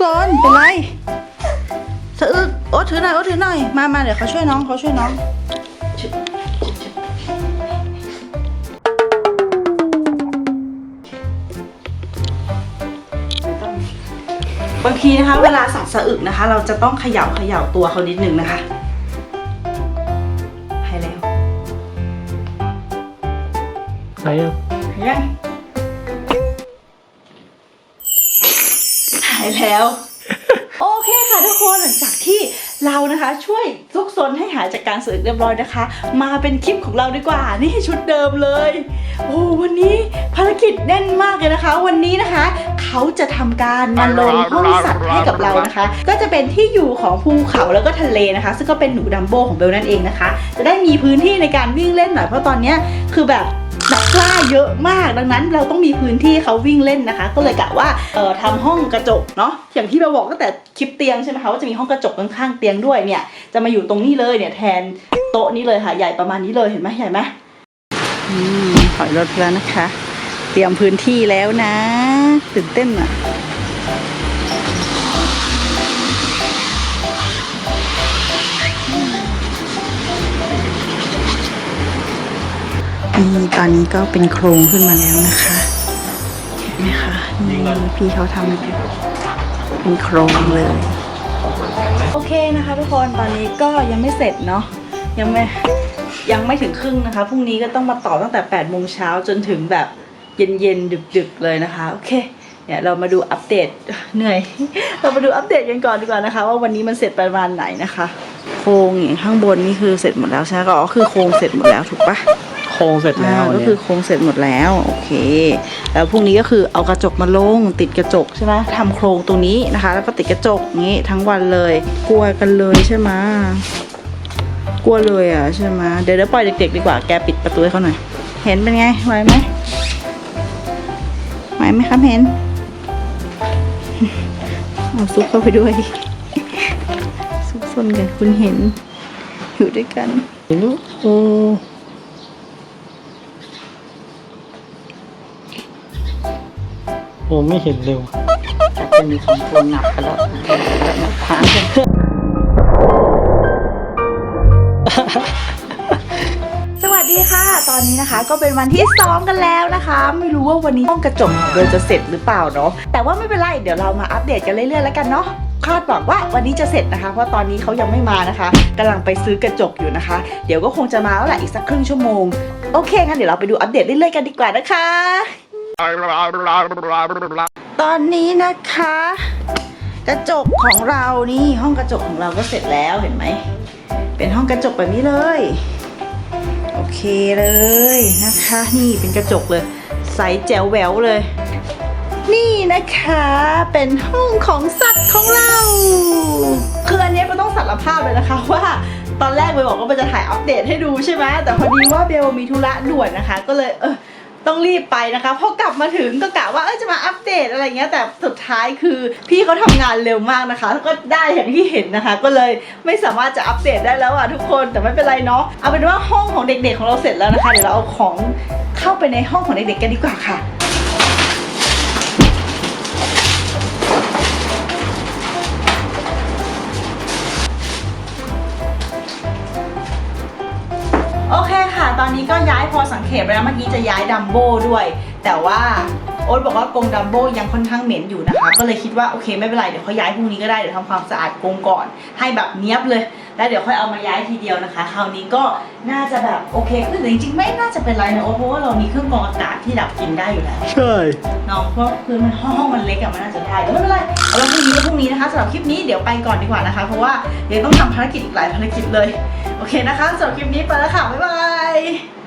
ซนเป็นไรสะอึกโอ๊ตถือหน่อยโอ๊ตถือหน่อยมามาเดี๋ยวเขาช่วยน้องเขาช่วยน้องชึบชึบชึบบางทีนะคะ เวลาสัตว์สะอึกนะคะ เราจะต้องเขย่าเขย่าตัวเขานิดนึงนะคะให้แล้ว ไหนอะ ยังายแล้ว โอเคค่ะทุกคนหลังจากที่เรานะคะช่วยซุกซนให้หายจากการสึกเรียบร้อยนะคะ มาเป็นคลิปของเราดีกว่า นี่ชุดเดิมเลย โอ้วันนี้ภารกิจแน่นมากเลยนะคะ วันนี้นะคะ เขาจะทำการมาลงห้องสัตว์ให้กับเรานะคะ ก็จะเป็นที่อยู่ของภูเขาแล้วก็ทะเลนะคะ ซึ่งก็เป็นหนูดัมโบของเบลนั่นเองนะคะ จะได้มีพื้นที่ในการวิ่งเล่นหน่อยเพราะตอนนี้คือแบบ นักกล้าเยอะมากดังนั้นเราต้องมีพื้นที่เขาวิ่งเล่นนะคะ ก็เลยกะว่าเอ่อทำห้องกระจกเนาะอย่างที่เราบอกตั้งแต่คลิปเตียงใช่ไหมคะว่าจะมีห้องกระจกข้างๆเตียงด้วยเนี่ยจะมาอยู่ตรงนี้เลยเนี่ยแทนโต๊ะนี้เลยค่ะใหญ่ประมาณนี้เลยเห็นไหมใหญ่ไหมอืมถอยรถแล้วนะคะ เตรียมพื้นที่แล้วนะ ตื่นเต้นอะ นี่ตอนนี้ก็เป็นโครงขึ้นมาแล้วนะคะเห็นไหมคะนี่พี่เขาทำเป็นโครงเลย โอเคนะคะทุกคนตอนนี้ก็ยังไม่เสร็จเนาะยังไม่ยังไม่ถึงครึ่งนะคะพรุ่งนี้ก็ต้องมาต่อตั้งแต่8ปดโมงเช้าจนถึงแบบเย็นๆดึกๆเลยนะคะโอเคเนี่ยเรามาดูอัปเดตเหนื่อย เรามาดูอัปเดตกันก่อนดีกว่านะคะ ว่าวันนี้มันเสร็จประมาณไหนนะคะ โครงอย่างข้างบนนี่คือเสร็จหมดแล้วใช่ไหมก็อ๋อคือโครงเสร็จหมดแล้วถูกปะ ครงเสร็จแล้วอ่าวันก็เนี้คือยโครงเสร็จหมดแล้วโอเค แล้วพรุ่งนี้ก็คือเอากระจกมาลงติดกระจกใช่ไหมทำโครงตรงนี้นะคะ แล้วก็ติดกระจกอย่างนี้ทั้งวันเลย กลัวกันเลยใช่ไหมกลัวเลยอะใช่ไหมเดี๋ยวเดี๋ยวปล่อยเด็กๆดีกว่าแกปิดประตูให้เขาหน่อยเห็นเป็นไงไหวไหมไหวไหมครับเห็นเอาซุกเข้าไปด้วยซุกซนกันคุณเห็นอยู่ด้วยกันโอ้ อ้ไม่เห็นเร็วแต่จะมีของโครงหนักกันแล้วแบบมาพานกันสวัสดีค่ะ ตอนนี้นะคะก็เป็นวันที่ซ้อมกันแล้วนะคะ ไม่รู้ว่าวันนี้ห้องกระจกของเราจะเสร็จหรือเปล่าเนาะแต่ว่าไม่เป็นไรเดี๋ยวเรามาอัปเดตกันเรื่อยๆแล้วกันเนาะคาดหวังว่าวันนี้จะเสร็จนะคะ เพราะตอนนี้เขายังไม่มานะคะกำลังไปซื้อกระจกอยู่นะคะ เดี๋ยวก็คงจะมาแล้วแหละอีกสักครึ่งชั่วโมง โอเคงั้นเดี๋ยวเราไปดูอัปเดตเรื่อยๆกันดีกว่านะคะ ตอนนี้นะคะ กระจกของเรานี่ห้องกระจกของเราก็เสร็จแล้วเห็นไหม เป็นห้องกระจกแบบนี้เลย โอเคเลยนะคะ นี่เป็นกระจกเลยใสแจ๋วแหววเลย นี่นะคะเป็นห้องของสัตว์ของเราคืออันนี้เราต้องสารภาพเลยนะคะว่าตอนแรกเบลบอกว่าเบลจะถ่ายอัปเดตให้ดูใช่ไหมแต่พอดีว่าเบลมีธุระด่วนนะคะ ก็เลยเออ ต้องรีบไปนะคะพอกลับมาถึงก็กะว่าเออจะมาอัปเดตอะไรเงี้ยแต่สุดท้ายคือพี่เขาทำงานเร็วมากนะคะแล้วก็ได้อย่างที่เห็นนะคะ ก็เลยไม่สามารถจะอัปเดตได้แล้วอะทุกคนแต่ไม่เป็นไรเนาะเอาเป็นว่าห้องของเด็กๆของเราเสร็จแล้วนะคะเดี๋ยวเราเอาของเข้าไปในห้องของเด็กๆกันดีกว่าค่ะโอเค ตอนนี้ก็ย้ายพอสังเกตไปแล้วเมื่อกี้จะย้ายดัมโบ้ด้วย แต่ว่าโอ๊ตบอกว่ากรงดัมโบ้ยังค่อนข้างเหม็นอยู่นะคะ ก็เลยคิดว่าโอเคไม่เป็นไรเดี๋ยวเขาย้ายพรุ่งนี้ก็ได้เดี๋ยวทำความสะอาดกรงก่อน ให้แบบเนี้ยบเลย แล้วเดี๋ยวค่อยเอามาย้ายทีเดียวนะคะ คราวนี้ก็น่าจะแบบโอเคขึ้นแต่จริงๆ ไม่น่าจะเป็นไรนะโอ๊ตเพราะว่าเรามีเครื่องกรองอากาศที่ดับกลินได้อยู่แล้ว ใช่เนาะเพราะคือมันห้องมันเล็กอะมันน่าจะได้แต่ไม่เป็นไรเอาไว้พรุ่งนี้ก็พรุ่งนี้นะคะสำหรับคลิปนี้เดี๋ยวไปก่อนดีกว่านะคะ เพราะว่าเดี๋ยวต้องทำภารกิจอีกหลายภารกิจเลย โอเคนะคะสำหรับคลิปนี้ไปแล้วค่ะ บ๊ายบาย